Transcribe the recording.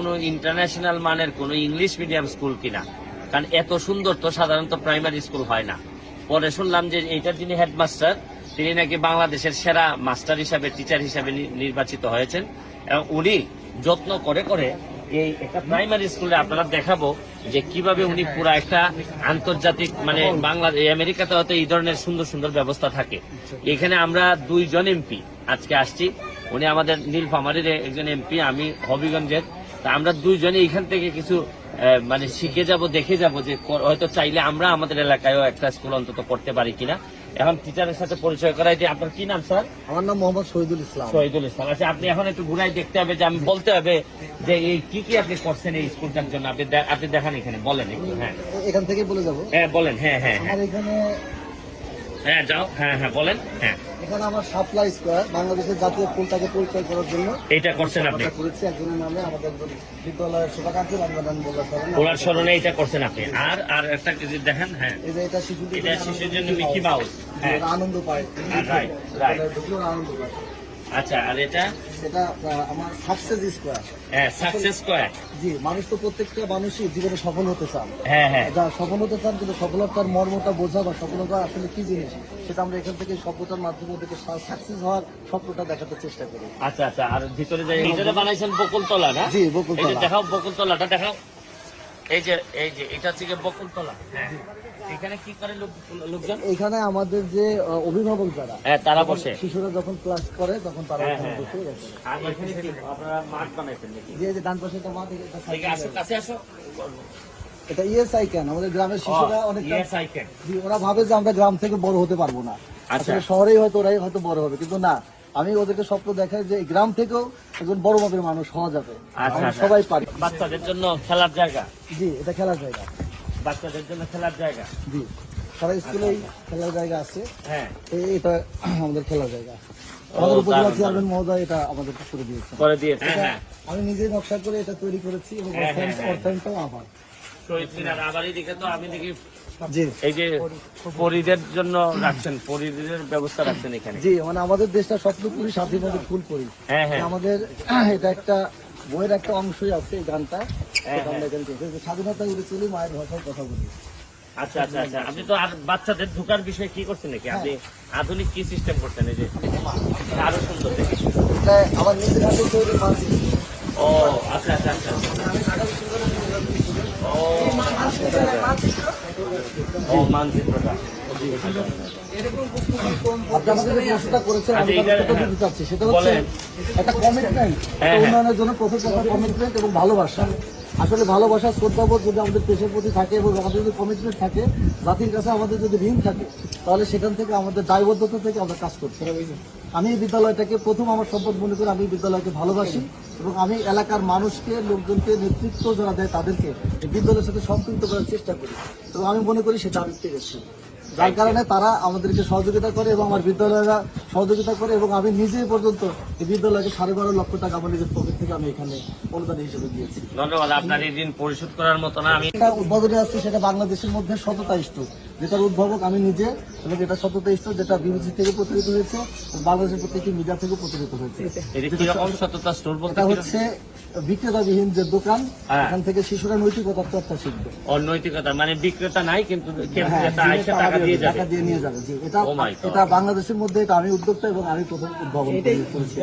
কোনো ইন্টারন্যাশনাল মানের কোনো ইংলিশ মিডিয়াম স্কুল কিনা। কারণ এত সুন্দর তো সাধারণত প্রাইমারি স্কুল হয় না। পরে শুনলাম যে এইটার যিনি হেডমাস্টার তিনি নাকি বাংলাদেশের সেরা মাস্টার হিসাবে টিচার হিসাবে নির্বাচিত হয়েছেন। এবং উনি যত্ন করে করে এই একটা প্রাইমারি স্কুলে আপনারা দেখাবো যে কীভাবে উনি পুরা একটা আন্তর্জাতিক মানে বাংলা, এই আমেরিকাতে হয়তো এই ধরনের সুন্দর সুন্দর ব্যবস্থা থাকে। এখানে আমরা দুইজন এমপি আজকে আসছি। উনি আমাদের নীলফামারীর একজন এমপি, আমি হবিগঞ্জের। তা আমরা দুইজনে এখান থেকে কিছু মানে শিখে যাব দেখে যাব যে হয়তো চাইলে আমরা আমাদের এলাকায়ও একটা স্কুল অন্তত করতে পারি কিনা। এখন টিচারের সাথে পরিচয় করাই দিয়ে আপনার কি নাম স্যার? আমার নাম মোহাম্মদ শহীদুল ইসলাম। শহীদুল ইসলাম। আচ্ছা আপনি এখন একটু ঘুরাই দেখতে হবে যে আমি বলতে হবে যে এই কি কি আপনি করছেন এই স্কুলটার জন্য? আপনি আপনি দেখান এখানে বলেন একটু হ্যাঁ। এখান থেকে বলে যাব। হ্যাঁ বলেন হ্যাঁ হ্যাঁ হ্যাঁ। এখানে হ্যাঁ যাও। হ্যাঁ হ্যাঁ বলেন। হ্যাঁ। এখানে আমার সাপ্লাই স্কোয়ার বাংলাদেশের জাতীয় ফুলটাকে পরিচয় করার জন্য এইটা করছেন আপনি? করেছি একজনের নামে আমাদের বিদ্যালয়ের শুভাকাঙ্ক্ষী রমজান বলে ওনার স্মরণে এটা করছেন আপনি। আর আর একটা কিছু দেখেন? হ্যাঁ। এই যে এটা শিশুদের এটা শিশুর জন্য মিকি মাউস। হ্যাঁ। আনন্দ পায়। রাইট. ওরা ঢুকলে ওরা আনন্দ পায়। আচ্ছা আর এটা? এটা আমার সাকসেস স্কোয়ার হ্যাঁ সাকসেস স্কোয়ার জি মানুষ তো প্রত্যেকটা মানুষই জীবনে সফল হতে চান। হ্যাঁ হ্যাঁ। যা সফল হতে চান কিন্তু সফলতার মর্মটা বোঝা বা সফলতা আসলে কি জিনিস সেটা আমরা এখান থেকে সফলতার মাধ্যমে ওদেরকে সাকসেস হওয়ার স্বপ্নটা দেখাতে চেষ্টা করি। আচ্ছা আচ্ছা আর ভিতরে যাই ভিতরে বানাইছেন বকুলতলা না? জি, বকুলতলা। দেখাও বকুলতলাটা দেখাও। এই যে এই যে এটা হচ্ছে বকুলতলা। হ্যাঁ। এখানে কি করে লোকজন? এখানে আমাদের যে অভিভাবক যারা হ্যাঁ তারা বসে। শিশুরা যখন ক্লাস করে তখন তারা এখানে হ্যাঁ, বসে আর এখানে কি আপনারা মাঠ বানাইছেন নাকি? যে যে ডান পাশে একটা মাঠ এটা আসো কাছে আসো। এটা ইএসআই ক্যান আমাদের গ্রামের শিশুরা অনেক ক্যান ওরা ভাবে যে আমরা গ্রাম থেকে বড় হতে পারব না। আচ্ছা। আসলে শহরেই হয়তো ওরাই হয়তো বড় হবে কিন্তু না। আমি ওদেরকে স্বপ্ন দেখাই যে গ্রাম থেকেও একজন বড় মাপের মানুষ হওয়া যাবে। আচ্ছা, আচ্ছা। সবাই পারি। বাচ্চাদের জন্য খেলার জায়গা? জি এটা খেলার জায়গা। বাচ্চাদের জন্য খেলার জায়গা? জি সারা স্কুলেই খেলার জায়গা আছে। হ্যাঁ। এটা আমাদের খেলার জায়গা। আমাদের উপজেলা চেয়ারম্যান মহোদয় এটা আমাদের করে দিয়েছে করে দিয়েছে হ্যাঁ। আমি নিজেই নকশা করে এটা তৈরি করেছি এবং হ্যাঁ, হ্যাঁ। অর্থায়নটাও আমার শহীদ মিনার আবারই দিকে তো আমি দেখি এই যে পরিদের জন্য রাখছেন পরিদের ব্যবস্থা রাখছেন এখানে। জি মানে আমাদের দেশটা স্বপ্ন করি সাথে মধ্যে ফুল করি। হ্যাঁ হ্যাঁ। আমাদের এটা একটা বইয়ের একটা অংশই আছে এই গানটা। হ্যাঁ, সেটা আমরা এখানে করেছি। যে স্বাধীনতা উড়ে চলি মায়ের ভাষায় কথা বলি। আচ্ছা আচ্ছা আচ্ছা। আপনি তো আর বাচ্চাদের ঢোকার বিষয়ে কি করছেন নাকি? আপনি আধুনিক কি সিস্টেম করছেন? এই যে আরও সুন্দর আমার নিজের হাতে তৈরি ও আচ্ছা আচ্ছা আচ্ছা। ও সেটা হচ্ছে। একটা কমিটমেন্ট হ্যাঁ, হ্যাঁ। উন্নয়নের জন্য প্রফেসর কমেন্ট কমিটমেন্ট এবং ভালোবাসা আসলে ভালোবাসা শ্রদ্ধাবোধ যদি আমাদের দেশের প্রতি থাকে এবং আমাদের যদি কমিটমেন্ট থাকে জাতির কাছে আমাদের যদি ঋণ থাকে তাহলে সেখান থেকে আমাদের দায়বদ্ধতা থেকে আমরা কাজ করছি। আমি এই বিদ্যালয়টাকে প্রথম আমার সম্পদ মনে করি আমি বিদ্যালয়কে ভালোবাসি এবং আমি এলাকার মানুষকে লোকজনকে নেতৃত্ব যারা দেয় তাদেরকে এই বিদ্যালয়ের সাথে সম্পৃক্ত করার চেষ্টা করি। এবং আমি মনে করি সেটা আমি পেরেছি। যার কারণে তারা আমাদেরকে সহযোগিতা করে এবং আমার বিদ্যালয়েরা সহযোগিতা করে এবং আমি নিজেই পর্যন্ত এই বিদ্যালয়কে সাড়ে বারো লক্ষ টাকা আমার নিজের পকেট থেকে আমি এখানে অনুদান হিসেবে দিয়েছি। ধন্যবাদ আপনার এই ঋণ পরিশোধ করার মতো না আমি এটা উদ্বোধনে আছে সেটা বাংলাদেশের মধ্যে সততা স্টোর যেটার উদ্ভাবক আমি নিজে এবং এটা সততা স্টোর যেটা বিবিসি থেকে প্রচারিত হয়েছে বাংলাদেশের প্রত্যেকটি মিডিয়া থেকে প্রচারিত হয়েছে। এটা হচ্ছে বিক্রেতাবিহীন যে দোকান হ্যাঁ। এখান থেকে শিশুরা নৈতিকতার চর্চা শিখবে। অনৈতিকতা মানে বিক্রেতা নাই কিন্তু হ্যাঁ, টাকা দিয়ে যাবে। টাকা দিয়ে নিয়ে যাবে। এটা Oh. এটা বাংলাদেশের মধ্যে এটা আমি উদ্যোক্তা এবং আমি প্রথম উদ্ভাবন করেছি